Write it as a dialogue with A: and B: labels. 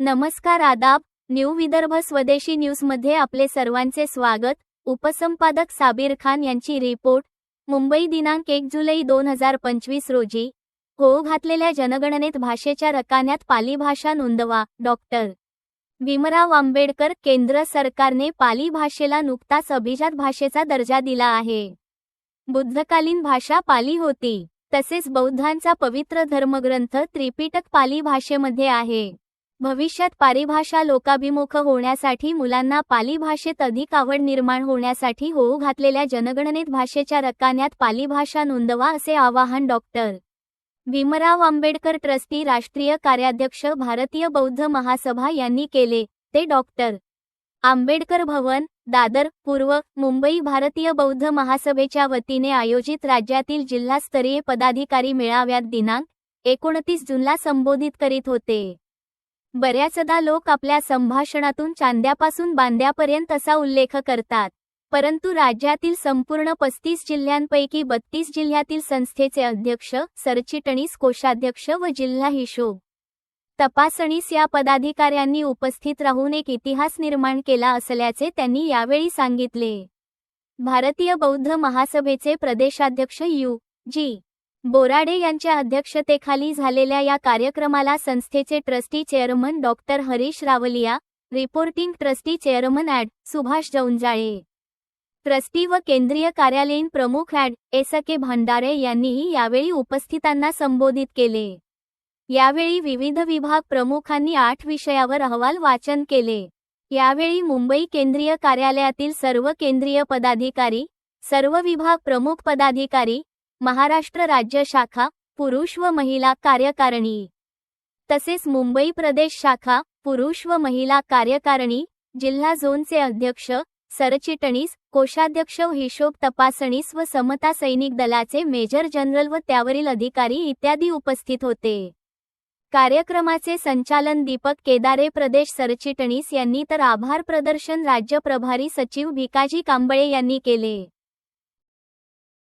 A: नमस्कार आदाब न्यू विदर्भ स्वदेशी न्यूजमध्ये आपले सर्वांचे स्वागत. उपसंपादक साबीर खान यांची रिपोर्ट. मुंबई दिनांक एक जुलै दोन हजार पंचवीस रोजी. हो घातलेल्या जनगणनेत भाषेच्या रकान्यात पाली भाषा नोंदवा डॉक्टर भीमराव आंबेडकर केंद्र सरकारने पाली भाषेला नुकताच अभिजात भाषेचा दर्जा दिला आहे. बुद्धकालीन भाषा पाली होती तसेच बौद्धांचा पवित्र धर्मग्रंथ त्रिपिटक पाली भाषेमध्ये आहे. भविष्यात पारिभाषा लोकाभिमुख होण्यासाठी मुलांना पाली भाषेत अधिक आवड निर्माण होण्यासाठी होऊ घातलेल्या जनगणनेत भाषेच्या रकान्यात पाली भाषा नोंदवा असे आवाहन डॉक्टर भीमराव आंबेडकर ट्रस्टी राष्ट्रीय कार्याध्यक्ष भारतीय बौद्ध महासभा यांनी केले ते डॉक्टर आंबेडकर भवन दादर पूर्व मुंबई भारतीय बौद्ध महासभेच्या वतीने आयोजित राज्यातील जिल्हास्तरीय पदाधिकारी मेळाव्यात दिनांक एकोणतीस जूनला संबोधित करीत होते. बऱ्याचदा लोक आपल्या संभाषणातून चांद्यापासून बांद्यापर्यंत असा उल्लेख करतात. परंतु राज्यातील संपूर्ण पस्तीस जिल्ह्यांपैकी बत्तीस जिल्ह्यातील संस्थेचे अध्यक्ष सरचिटणीस कोषाध्यक्ष व जिल्हा हिशोब. तपासणीस या पदाधिकाऱ्यांनी उपस्थित राहून एक इतिहास निर्माण केला असल्याचे त्यांनी यावेळी सांगितले. भारतीय बौद्ध महासभेचे प्रदेशाध्यक्ष यू. जी. बोराडे यांच्या अध्यक्षतेखाली झालेल्या या कार्यक्रमाला संस्थेचे trustee chairman doctor Harish Ravalia reporting trustee chairman add. Subhash Jaunjale. Trustee व केंद्रीय कार्यालयीन प्रमुख ॲड. एस. के. भंडारे यांनीही यावेळी उपस्थितांना संबोधित केले. यावेळी विविध विभाग प्रमुखांनी आठ विषयावर अहवाल वाचन केले. यावेळी मुंबई केंद्रीय कार्यालयातील सर्व केंद्रीय पदाधिकारी सर्व विभाग प्रमुख पदाधिकारी महाराष्ट्र राज्य शाखा पुरुष व महिला कार्यकारिणी. तसेच मुंबई प्रदेश शाखा पुरुष व महिला कार्यकारिणी जिल्हा झोनचे अध्यक्ष सरचिटणीस कोषाध्यक्ष व हिशोब तपासणीस व समता सैनिक दलाचे मेजर जनरल व त्यावरील अधिकारी इत्यादी उपस्थित होते. कार्यक्रमाचे संचालन दीपक केदारे प्रदेश सरचिटणीस यांनी तर आभार प्रदर्शन राज्य प्रभारी सचिव भिकाजी कांबळे यांनी केले.